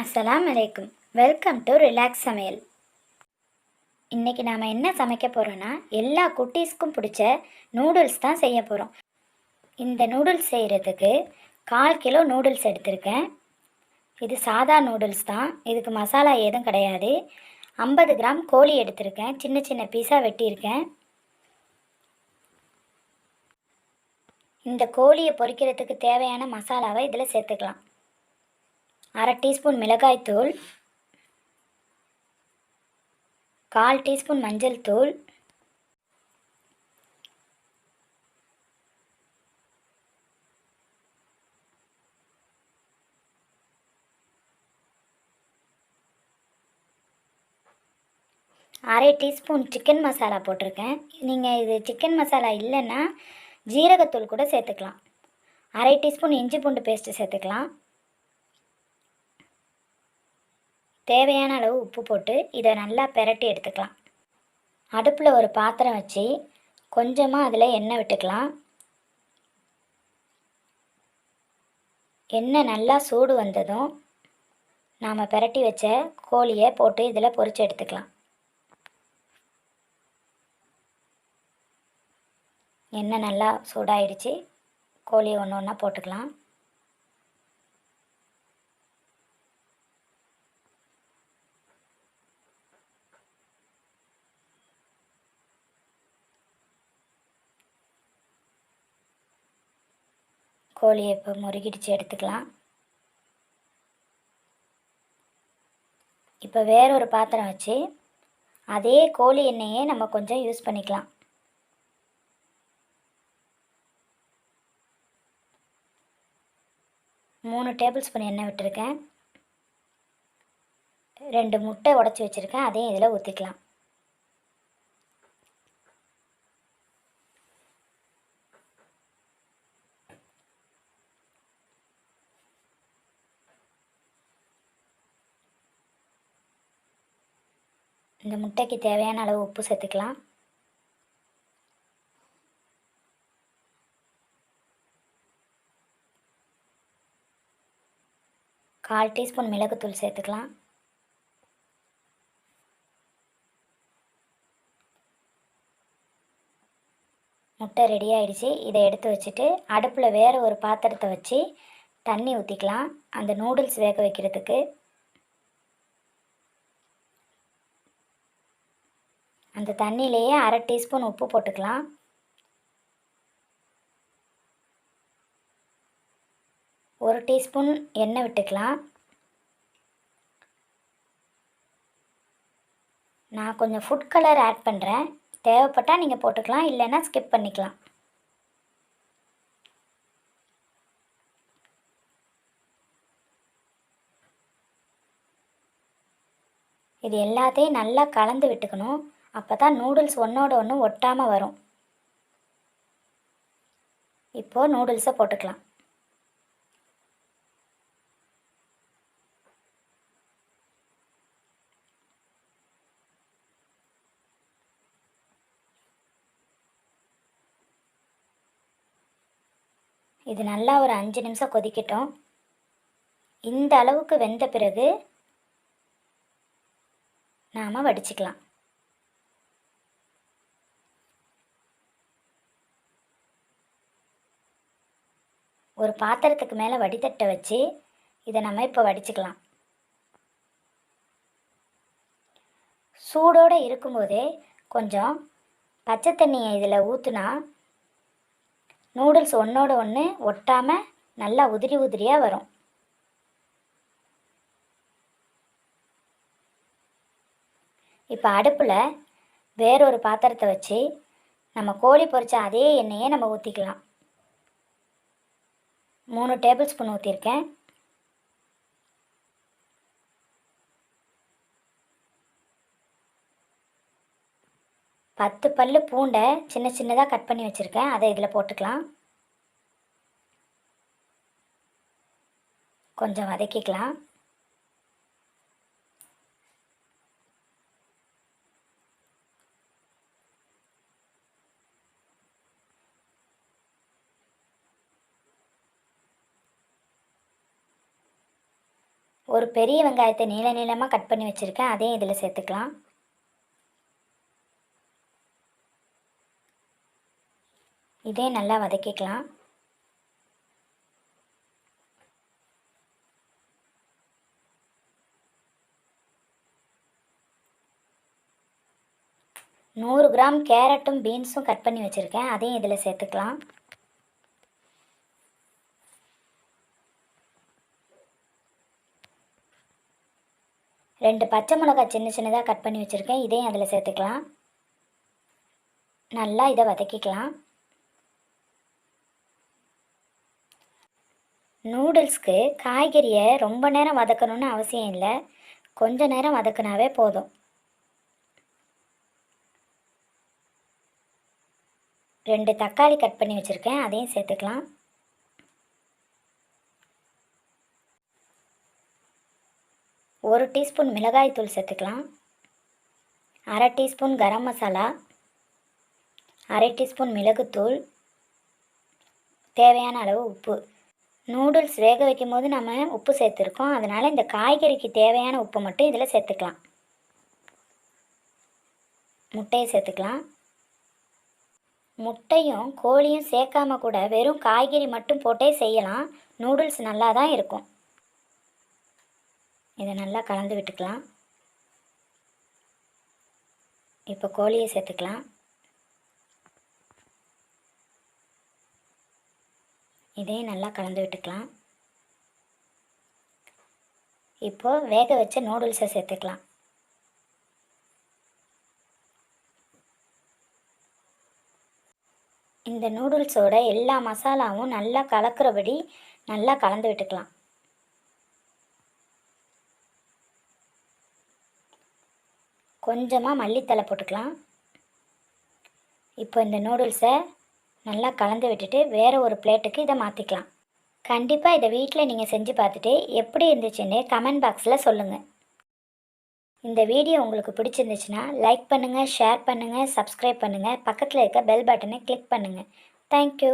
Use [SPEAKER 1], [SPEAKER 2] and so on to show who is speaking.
[SPEAKER 1] அஸ்ஸலாம் வலைக்கும் welcome to relax சமையல். இன்றைக்கி நாம் என்ன சமைக்க போகிறோன்னா எல்லா குட்டீஸ்க்கும் பிடிச்ச நூடுல்ஸ் தான் செய்ய போகிறோம் இந்த நூடுல்ஸ் செய்கிறதுக்கு கால் கிலோ நூடுல்ஸ் எடுத்திருக்கேன். இது சாதா நூடுல்ஸ் தான். இதுக்கு மசாலா எதுவும் கிடையாது. ஐம்பது கிராம் கோழி எடுத்திருக்கேன். சின்ன சின்ன பீஸாக வெட்டியிருக்கேன். இந்த கோழியை பொரிக்கிறதுக்கு தேவையான மசாலாவை இதில் சேர்த்துக்கலாம். அரை டீஸ்பூன் மிளகாய்த்தூள் கால் டீஸ்பூன் மஞ்சள் தூள் அரை டீஸ்பூன் சிக்கன் மசாலா போட்டிருக்கேன். நீங்கள் இது சிக்கன் மசாலா இல்லைன்னா ஜீரகத்தூள் கூட சேர்த்துக்கலாம். அரை டீஸ்பூன் இஞ்சி பூண்டு பேஸ்ட்டு சேர்த்துக்கலாம். தேவையான அளவு உப்பு போட்டு இதை நல்லா பெரட்டி எடுத்துக்கலாம். அடுப்பில் ஒரு பாத்திரம் வச்சு கொஞ்சமாக அதில் எண்ணெய் விட்டுக்கலாம். எண்ணெய் நல்லா சூடு வந்ததும் நாம் பெரட்டி வச்ச கோழியை போட்டு இதில் பொறிச்சு எடுத்துக்கலாம். எண்ணெய் நல்லா சூடாயிடுச்சு. கோழியை ஒன்று ஒன்றா போட்டுக்கலாம். கோழியை இப்போ முறுகிடிச்சு எடுத்துக்கலாம். இப்போ வேற ஒரு பாத்திரம் வச்சு அதே கோழி எண்ணெயே நம்ம கொஞ்சம் யூஸ் பண்ணிக்கலாம். மூணு டேபிள் ஸ்பூன் எண்ணெய் விட்டுருக்கேன். ரெண்டு முட்டை உடச்சி வச்சுருக்கேன் அதையும் இதில் ஊற்றிக்கலாம் இந்த முட்டைக்கு தேவையான அளவு உப்பு சேர்த்துக்கலாம். கால் டீஸ்பூன் மிளகுத்தூள் சேர்த்துக்கலாம். முட்டை ரெடி ஆகிடுச்சு இதை எடுத்து வச்சுட்டு அடுப்பில் வேறு ஒரு பாத்திரத்தை வச்சு தண்ணி ஊற்றிக்கலாம் அந்த நூடுல்ஸ் வேக வைக்கிறதுக்கு. அந்த தண்ணியிலேயே அரை டீஸ்பூன் உப்பு போட்டுக்கலாம். ஒரு டீஸ்பூன் எண்ணெய் விட்டுக்கலாம். நான் கொஞ்சம் ஃபுட் கலர் ஆட் பண்ணுறேன் தேவைப்பட்டால் நீங்கள் போட்டுக்கலாம் இல்லைன்னா ஸ்கிப் பண்ணிக்கலாம். இது எல்லாத்தையும் நல்லா கலந்து விட்டுக்கணும். அப்போ தான் நூடுல்ஸ் ஒன்றோட ஒன்று ஒட்டாமல் வரும் இப்போது நூடுல்ஸை போட்டுக்கலாம். இது நல்லா ஒரு அஞ்சு நிமிஷம் கொதிக்கட்டும். இந்த அளவுக்கு வெந்த பிறகு நாம் வடிச்சுக்கலாம். ஒரு பாத்திரத்துக்கு மேலே வடித்தட்டை வச்சு இதை நம்ம இப்போ வடிச்சுக்கலாம். சூடோடு இருக்கும்போதே கொஞ்சம் பச்சை தண்ணியை இதில் ஊற்றுனா நூடுல்ஸ் ஒன்றோட ஒன்று ஒட்டாமல் நல்லா உதிரி உதிரியாக வரும். இப்போ அடுப்பில் வேறொரு பாத்திரத்தை வச்சு நம்ம கோழி பொரிச்ச அதே எண்ணெயை நம்ம ஊற்றிக்கலாம் மூணு டேபிள் ஸ்பூன் ஊற்றிருக்கேன் பத்து பல் பூண்டை சின்ன சின்னதாக கட் பண்ணி வச்சுருக்கேன். அதை இதில் போட்டுக்கலாம். கொஞ்சம் வதக்கிக்கலாம். ஒரு பெரிய வெங்காயத்தை நீள நீளமாக கட் பண்ணி வச்சுருக்கேன். அதையும் இதில் சேர்த்துக்கலாம். இதையும் நல்லா வதக்கிக்கலாம். நூறு கிராம் கேரட்டும் பீன்ஸும் கட் பண்ணி வச்சுருக்கேன். அதையும் இதில் சேர்த்துக்கலாம். ரெண்டு பச்சை மிளகாய் சின்ன சின்னதாக கட் பண்ணி வச்சுருக்கேன். இதையும் அதில் சேர்த்துக்கலாம். நல்லா இதை வதக்கிக்கலாம். நூடுல்ஸ்க்கு காய்கறியை ரொம்ப நேரம் வதக்கணும்னு அவசியம் இல்லை. கொஞ்ச நேரம் வதக்குனாவே போதும். ரெண்டு தக்காளி கட் பண்ணி வச்சுருக்கேன். அதையும் சேர்த்துக்கலாம். ஒரு டீஸ்பூன் மிளகாய்த்தூள் சேர்த்துக்கலாம். அரை டீஸ்பூன் கரம் மசாலா. அரை டீஸ்பூன் மிளகுத்தூள் தேவையான அளவு உப்பு. நூடுல்ஸ் வேக வைக்கும் போது நம்ம உப்பு சேர்த்துருக்கோம். அதனால் இந்த காய்கறிக்கு தேவையான உப்பு மட்டும் இதில் சேர்த்துக்கலாம். முட்டையை சேர்த்துக்கலாம். முட்டையும் கோழியும் சேர்க்காம கூட வெறும் காய்கறி மட்டும் போட்டே செய்யலாம். நூடுல்ஸ் நல்லா தான் இருக்கும். இதை நல்லா கலந்து விட்டுக்கலாம். இப்போ கோழியை சேர்த்துக்கலாம். இதையும் நல்லா கலந்து விட்டுக்கலாம். இப்போது வேக வச்ச நூடுல்ஸை சேர்த்துக்கலாம். இந்த நூடுல்ஸோட எல்லா மசாலாவும் நல்லா கலக்கிறபடி நல்லா கலந்து விட்டுக்கலாம். கொஞ்சமாக மல்லித்தலை போட்டுக்கலாம். இப்போ இந்த நூடுல்ஸை நல்லா கலந்து விட்டுட்டு வேறு ஒரு பிளேட்டுக்கு இதை மாற்றிக்கலாம் கண்டிப்பாக இதை வீட்டில் நீங்கள் செஞ்சு பார்த்துட்டு எப்படி இருந்துச்சுன்னு கமெண்ட் பாக்ஸில் சொல்லுங்கள் இந்த வீடியோ உங்களுக்கு பிடிச்சிருந்துச்சுன்னா லைக் பண்ணுங்கள் ஷேர் பண்ணுங்கள் சப்ஸ்கிரைப் பண்ணுங்கள் பக்கத்தில் இருக்க பெல் பட்டனை கிளிக் பண்ணுங்கள் தேங்க்யூ